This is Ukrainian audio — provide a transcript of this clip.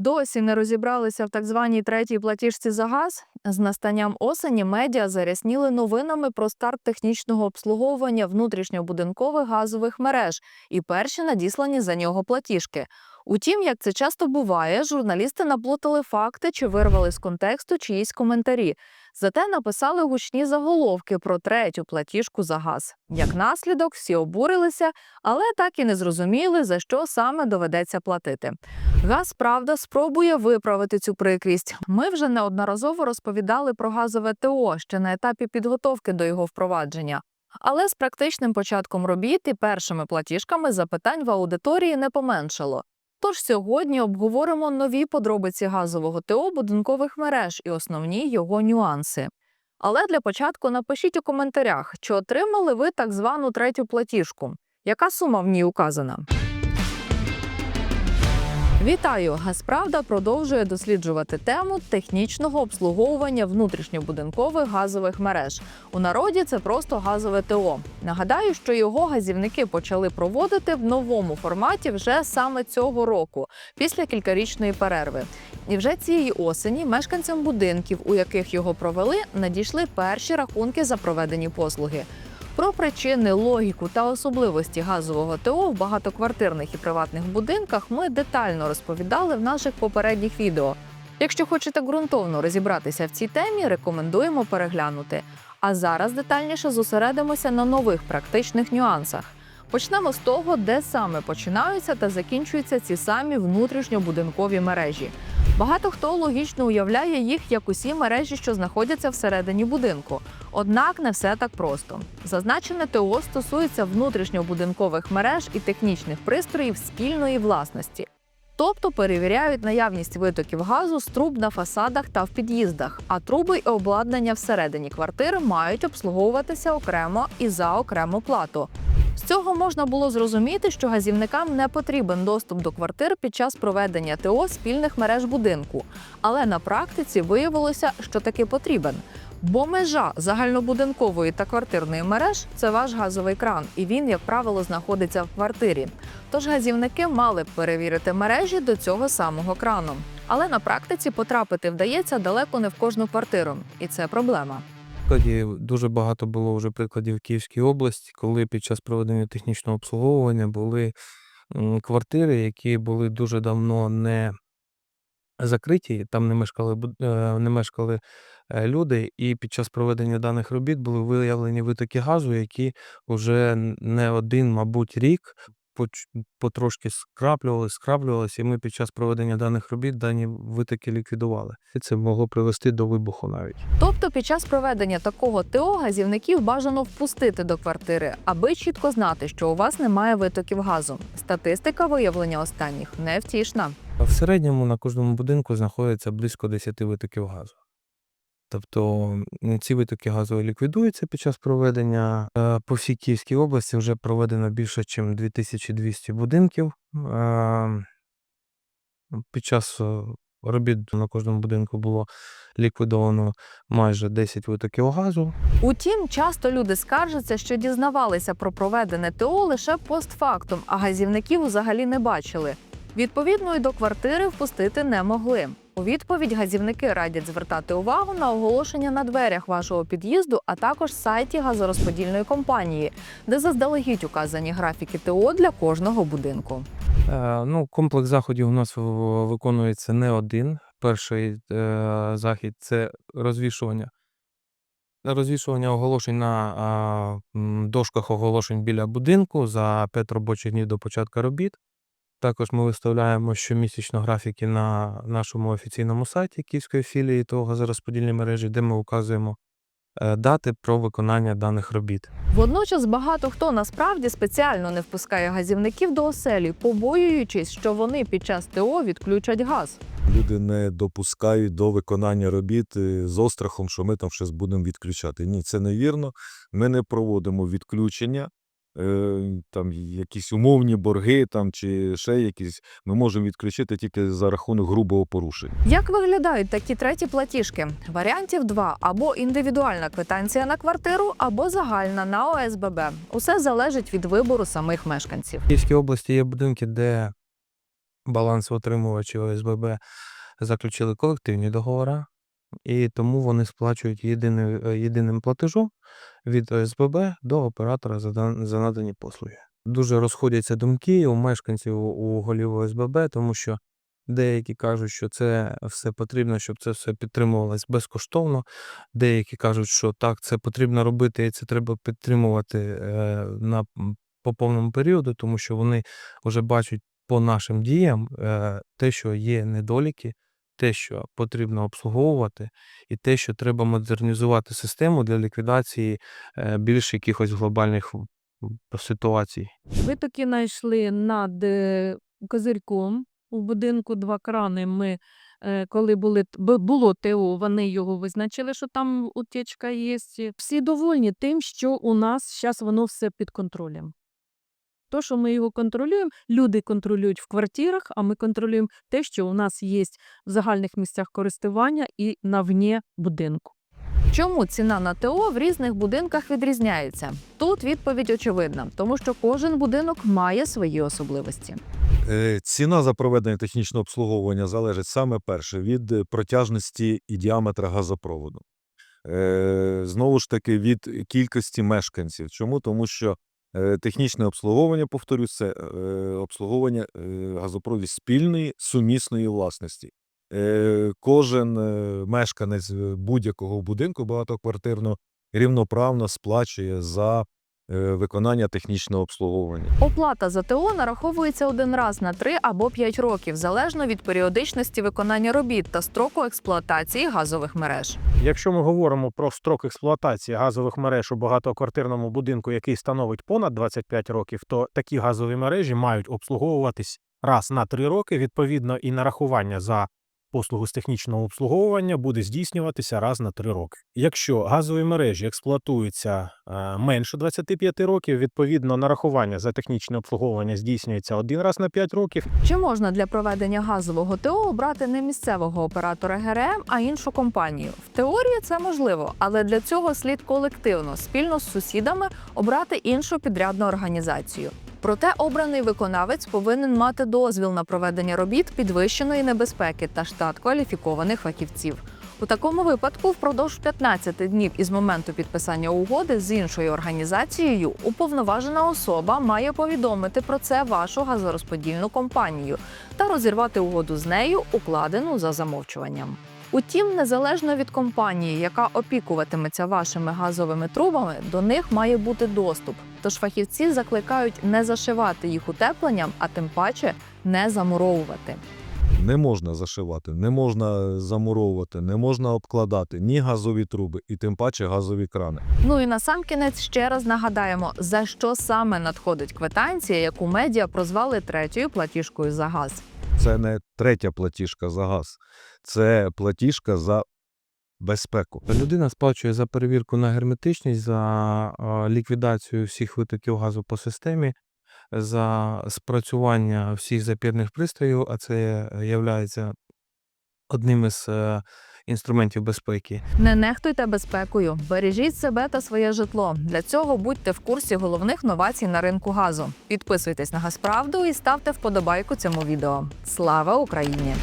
Досі не розібралися в так званій третій платіжці за газ. З настанням осені медіа зарясніли новинами про старт технічного обслуговування внутрішньобудинкових газових мереж і перші надіслані за нього платіжки. Утім, як це часто буває, журналісти наплутали факти чи вирвали з контексту чиїсь коментарі. Зате написали гучні заголовки про третю платіжку за газ. Як наслідок, всі обурилися, але так і не зрозуміли, за що саме доведеться платити. Газ, правда, спробує виправити цю прикрість. Ми вже неодноразово розповідали про газове ТО ще на етапі підготовки до його впровадження. Але з практичним початком робіт і першими платіжками запитань в аудиторії не поменшало. Тож сьогодні обговоримо нові подробиці газового ТО будинкових мереж і основні його нюанси. Але для початку напишіть у коментарях, чи отримали ви так звану третю платіжку. Яка сума в ній указана? Вітаю! Газправда продовжує досліджувати тему технічного обслуговування внутрішньобудинкових газових мереж. У народі це просто газове ТО. Нагадаю, що його газівники почали проводити в новому форматі вже саме цього року, після кількарічної перерви. І вже цієї осені мешканцям будинків, у яких його провели, надійшли перші рахунки за проведені послуги. Про причини, логіку та особливості газового ТО в багатоквартирних і приватних будинках ми детально розповідали в наших попередніх відео. Якщо хочете ґрунтовно розібратися в цій темі, рекомендуємо переглянути. А зараз детальніше зосередимося на нових практичних нюансах. Почнемо з того, де саме починаються та закінчуються ці самі внутрішньобудинкові мережі. Багато хто логічно уявляє їх як усі мережі, що знаходяться всередині будинку. Однак не все так просто. Зазначене ТО стосується внутрішньобудинкових мереж і технічних пристроїв спільної власності. Тобто перевіряють наявність витоків газу з труб на фасадах та в під'їздах, а труби і обладнання всередині квартир мають обслуговуватися окремо і за окрему плату. З цього можна було зрозуміти, що газівникам не потрібен доступ до квартир під час проведення ТО спільних мереж будинку. Але на практиці виявилося, що таки потрібен. Бо межа загальнобудинкової та квартирної мереж це ваш газовий кран, і він, як правило, знаходиться в квартирі. Тож газівники мали б перевірити мережі до цього самого крану. Але на практиці потрапити вдається далеко не в кожну квартиру, і це проблема. Прикладів дуже багато було вже прикладів в Київській області, коли під час проведення технічного обслуговування були квартири, які були дуже давно не закриті, там не мешкали, е, не мешкали е, люди, і під час проведення даних робіт були виявлені витоки газу, які вже не один, мабуть, рік потрошки скраплювалися, скраплювалися, і ми під час проведення даних робіт дані витоки ліквідували. І це могло привести до вибуху навіть. Тобто, під час проведення такого ТО газівників бажано впустити до квартири, аби чітко знати, що у вас немає витоків газу. Статистика виявлення останніх невтішна. В середньому на кожному будинку знаходиться близько 10 витоків газу. Тобто ці витоки газу ліквідуються під час проведення. Е, По всій Київській області вже проведено більше, ніж 2200 будинків. Е, Під час е, робіт на кожному будинку було ліквідовано майже 10 витоків газу. Утім, часто люди скаржаться, що дізнавалися про проведене ТО лише постфактум, а газівників взагалі не бачили. Відповідно, і до квартири впустити не могли. У відповідь газівники радять звертати увагу на оголошення на дверях вашого під'їзду, а також сайті газорозподільної компанії, де заздалегідь указані графіки ТО для кожного будинку. Е, Ну, комплекс заходів у нас виконується не один. Перший е, захід це розвішування. Розвішування оголошень на а, дошках оголошень біля будинку за 5 робочих днів до початку робіт. Також ми виставляємо щомісячно графіки на нашому офіційному сайті Київської філії того газорозподільної мережі, де ми указуємо е, дати про виконання даних робіт. Водночас багато хто насправді спеціально не впускає газівників до оселі, побоюючись, що вони під час ТО відключать газ. Люди не допускають до виконання робіт е, з острахом, що ми там щось будемо відключати. Ні, це невірно. Ми не проводимо відключення, е, там якісь умовні борги там, чи ще якісь. Ми можемо відключити тільки за рахунок грубого порушення. Як виглядають такі треті платіжки? Варіантів два: або індивідуальна квитанція на квартиру, або загальна на ОСББ. Усе залежить від вибору самих мешканців. В Київській області є будинки, де балансоутримувачі ОСББ заключили колективні договори, і тому вони сплачують єдини- е, єдиним платежом від ОСББ до оператора за, дан- за надані послуги. Дуже розходяться думки у мешканців у голів ОСББ, тому що деякі кажуть, що це все потрібно, щоб це все підтримувалось безкоштовно. Деякі кажуть, що так, це потрібно робити, і це треба підтримувати е, на по повному періоду, тому що вони вже бачать по нашим діям е, те, що є недоліки, те, що потрібно обслуговувати, і те, що треба модернізувати систему для ліквідації е, більш якихось глобальних ситуацій. Ви таки знайшли над е, козирьком у будинку два крани. Ми, е, коли були, було ТО, вони його визначили, що там утечка є. Всі довольні тим, що у нас зараз воно все під контролем. То, що ми його контролюємо, люди контролюють в квартирах, а ми контролюємо те, що у нас є в загальних місцях користування і навні будинку. Чому ціна на ТО в різних будинках відрізняється? Тут відповідь очевидна, тому що кожен будинок має свої особливості. Е, Ціна за проведення технічного обслуговування залежить саме перше від е, протяжності і діаметра газопроводу. Е, Знову ж таки, від кількості мешканців. Чому? Тому що технічне обслуговування, повторюсь, це е, обслуговування е, спільної сумісної власності. Е, Кожен е, мешканець е, будь-якого будинку багатоквартирного рівноправно сплачує за е, виконання технічного обслуговування. Оплата за ТО нараховується один раз на 3 або 5 років, залежно від періодичності виконання робіт та строку експлуатації газових мереж. Якщо ми говоримо про строк експлуатації газових мереж у багатоквартирному будинку, який становить понад 25 років, то такі газові мережі мають обслуговуватись раз на 3 роки. Відповідно, і нарахування за послугу з технічного обслуговування буде здійснюватися раз на 3 роки. Якщо газові мережі експлуатуються е, менше 25 років, відповідно нарахування за технічне обслуговування здійснюється один раз на 5 років. Чи можна для проведення газового ТО обрати не місцевого оператора ГРМ, а іншу компанію? В теорії це можливо, але для цього слід колективно, спільно з сусідами, обрати іншу підрядну організацію. Проте обраний виконавець повинен мати дозвіл на проведення робіт підвищеної небезпеки та штат кваліфікованих фахівців. У такому випадку, впродовж 15 днів із моменту підписання угоди з іншою організацією, уповноважена особа має повідомити про це вашу газорозподільну компанію та розірвати угоду з нею, укладену за замовчуванням. Утім, незалежно від компанії, яка опікуватиметься вашими газовими трубами, до них має бути доступ. Тож фахівці закликають не зашивати їх утепленням, а тим паче не замуровувати. Не можна зашивати, не можна замуровувати, не можна обкладати ні газові труби, і тим паче газові крани. Ну і насамкінець ще раз нагадаємо, за що саме надходить квитанція, яку медіа прозвали третьою платіжкою за газ. Це не третя платіжка за газ, це платіжка за безпеку. Людина сплачує за перевірку на герметичність, за ліквідацію всіх витоків газу по системі, за спрацювання всіх запірних пристроїв, а це є одним із е, інструментів безпеки. Не нехтуйте безпекою, бережіть себе та своє житло. Для цього будьте в курсі головних новацій на ринку газу. Підписуйтесь на Газправду і ставте вподобайку цьому відео. Слава Україні!